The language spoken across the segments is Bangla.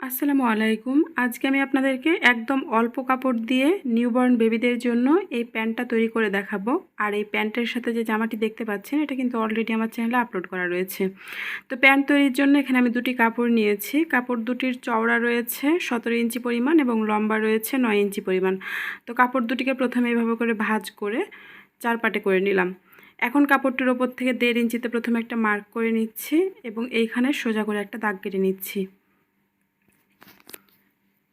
আসসালামু আলাইকুম। আজকে আমি আপনাদেরকে একদম অল্প কাপড় দিয়ে নিউবর্ন বেবিদের জন্য এই প্যান্টটা তৈরি করে দেখাবো। আর এই প্যান্টের সাথে যে জামাটি দেখতে পাচ্ছেন, এটা কিন্তু অলরেডি আমার চ্যানেলে আপলোড করা রয়েছে। তো প্যান্ট তৈরির জন্য এখানে আমি দুটি কাপড় নিয়েছি। কাপড় দুটির চওড়া রয়েছে, সতেরো ইঞ্চি পরিমাণ এবং লম্বা রয়েছে নয় ইঞ্চি পরিমাণ। তো কাপড় দুটিকে প্রথমে এইভাবে করে ভাজ করে চার পাটে করে নিলাম। এখন কাপড়টির ওপর থেকে দেড় ইঞ্চিতে প্রথমে একটা মার্ক করে নিচ্ছি এবং এইখানে সোজা করে একটা দাগ কেটে নিচ্ছি।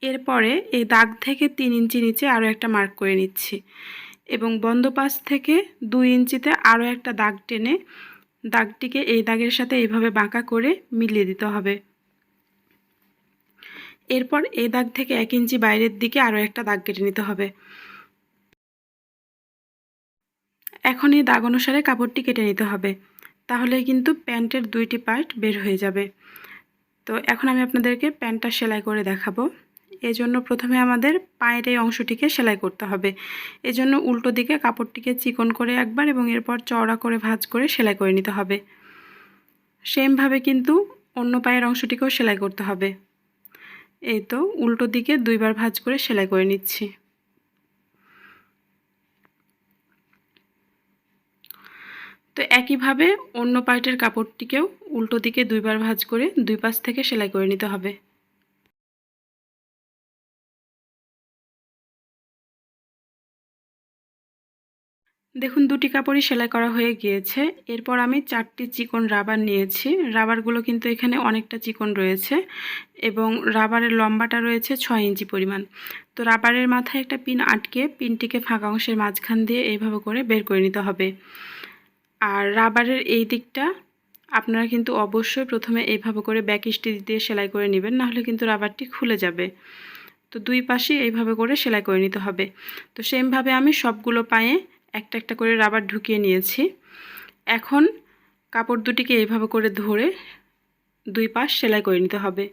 এরপরে এই দাগ থেকে তিন ইঞ্চি নিচে আরও একটা মার্ক করে নিচ্ছি এবং বন্ধ পাশ থেকে দুই ইঞ্চিতে আরও একটা দাগ টেনে দাগটিকে এই দাগের সাথে এইভাবে বাঁকা করে মিলিয়ে দিতে হবে। এরপর এই দাগ থেকে এক ইঞ্চি বাইরের দিকে আরও একটা দাগ কেটে নিতে হবে। এখন এই দাগ অনুসারে কাপড়টি কেটে নিতে হবে, তাহলে কিন্তু প্যান্টের দুইটি পার্ট বের হয়ে যাবে। তো এখন আমি আপনাদেরকে প্যান্টটা সেলাই করে দেখাবো। এজন্য প্রথমে আমাদের পায়ের এই অংশটিকে সেলাই করতে হবে। এজন্য উল্টো দিকে কাপড়টিকে চিকন করে একবার এবং এরপর চওড়া করে ভাঁজ করে সেলাই করে নিতে হবে। সেমভাবে কিন্তু অন্য পায়ের অংশটিকেও সেলাই করতে হবে। এই তো উল্টো দিকে দুইবার ভাঁজ করে সেলাই করে নিচ্ছি। তো একইভাবে অন্য পার্টের কাপড়টিকেও উল্টো দিকে দুইবার ভাঁজ করে দুই পাশ থেকে সেলাই করে নিতে হবে। দেখুন, দুটি কাপড়ই সেলাই করা হয়ে গিয়েছে। এরপর আমি চারটি চিকন রাবার নিয়েছি। রাবারগুলো কিন্তু এখানে অনেকটা চিকন রয়েছে এবং রাবারের লম্বাটা রয়েছে ছয় ইঞ্চি পরিমাণ। তো রাবারের মাথায় একটা পিন আটকে পিনটিকে ফাঁকা অংশের মাঝখান দিয়ে এইভাবে করে বের করে নিতে হবে। আর রাবারের এই দিকটা আপনারা কিন্তু অবশ্যই প্রথমে এইভাবে করে ব্যাক স্টিচ দিয়ে সেলাই করে নেবেন, নাহলে কিন্তু রাবারটি খুলে যাবে। তো দুই পাশে এইভাবে করে সেলাই করে নিতে হবে। তো সেমভাবে আমি সবগুলো পায়ে একটা একটা করে রাবার ঢুকিয়ে নিয়েছি। এখন কাপড় দুটিকে এইভাবে করে ধরে দুই পাশ সেলাই করে নিতে হবে।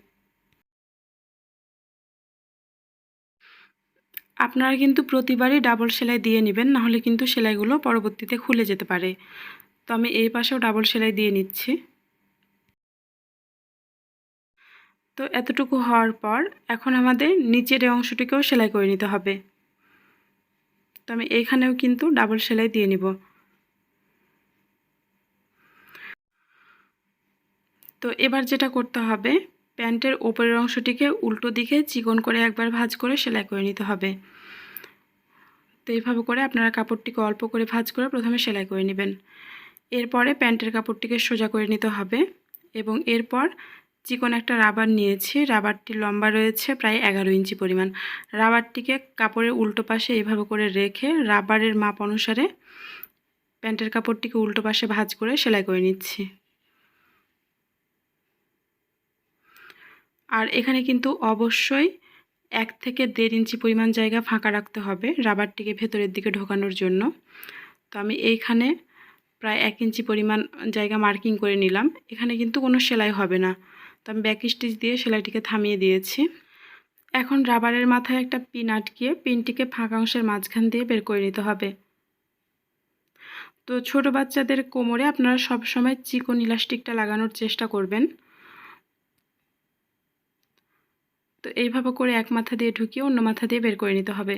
আপনারা কিন্তু প্রতিবারই ডাবল সেলাই দিয়ে নেবেন, নাহলে কিন্তু সেলাইগুলো পরবর্তীতে খুলে যেতে পারে। তো আমি এই পাশেও ডাবল সেলাই দিয়ে নিচ্ছি। তো এতটুকু হওয়ার পর এখন আমাদের নিচের অংশটিকেও সেলাই করে নিতে হবে। তো আমি এইখানেও কিন্তু ডাবল সেলাই দিয়ে নিব। তো এবার যেটা করতে হবে, প্যান্টের ওপরের অংশটিকে উল্টো দিকে চিকন করে একবার ভাঁজ করে সেলাই করে নিতে হবে। তো এইভাবে করে আপনারা কাপড়টিকে অল্প করে ভাজ করে প্রথমে সেলাই করে নেবেন। এরপরে প্যান্টের কাপড়টিকে সোজা করে নিতে হবে এবং এরপর চিকন একটা রাবার নিয়েছি, রাবারটি লম্বা রয়েছে, প্রায় এগারো ইঞ্চি পরিমাণ। রাবারটিকে কাপড়ের উল্টো পাশে এইভাবে করে রেখে রাবারের মাপ অনুসারে প্যান্টের কাপড়টিকে উল্টো পাশে ভাঁজ করে সেলাই করে নিচ্ছি। আর এখানে কিন্তু অবশ্যই এক থেকে দেড় ইঞ্চি পরিমাণ জায়গা ফাঁকা রাখতে হবে রাবারটিকে ভেতরের দিকে ঢোকানোর জন্য। তো আমি এইখানে প্রায় এক ইঞ্চি পরিমাণ জায়গা মার্কিং করে নিলাম। এখানে কিন্তু কোনো সেলাই হবে না। তো আমি ব্যাক স্টিচ দিয়ে সেলাইটিকে থামিয়ে দিয়েছি। এখন রাবারের মাথায় একটা পিন আটকিয়ে পিনটিকে ফাঁকা অংশের মাঝখান দিয়ে বের করে নিতে হবে। তো ছোট বাচ্চাদের কোমরে আপনারা সবসময় চিকন ইলাস্টিকটা লাগানোর চেষ্টা করবেন। তো এইভাবে করে এক মাথা দিয়ে ঢুকিয়ে অন্য মাথা দিয়ে বের করে নিতে হবে।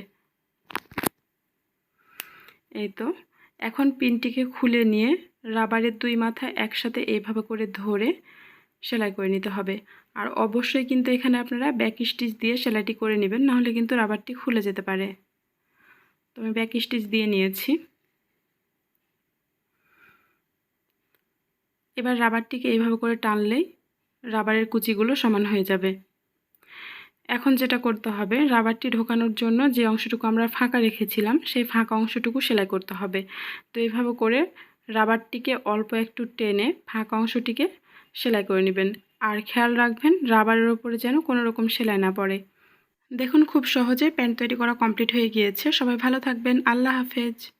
এই তো, এখন পিনটিকে খুলে নিয়ে রাবারের দুই মাথা একসাথে এইভাবে করে ধরে সেলাই করে নিতে হবে। আর অবশ্যই কিন্তু এখানে আপনারা ব্যাক স্টিচ দিয়ে সেলাইটি করে নেবেন, নাহলে কিন্তু রাবারটি খুলে যেতে পারে। তো আমি ব্যাক স্টিচ দিয়ে নিয়েছি। এবার রাবারটিকে এইভাবে করে টানলেই রাবারের কুচিগুলো সমান হয়ে যাবে। এখন যেটা করতে হবে, রাবারটি ঢোকানোর জন্য যে অংশটুকু আমরা ফাঁকা রেখেছিলাম, সেই ফাঁকা অংশটুকু সেলাই করতে হবে। তো এইভাবে করে রাবারটিকে অল্প একটু টেনে ফাঁকা অংশটিকে সেলাই করে নেবেন। আর খেয়াল রাখবেন, রাবারের ওপরে যেন কোনো রকম সেলাই না পড়ে। দেখুন, খুব সহজে প্যান্ট তৈরি করা কমপ্লিট হয়ে গিয়েছে। সবাই ভালো থাকবেন। আল্লাহ হাফেজ।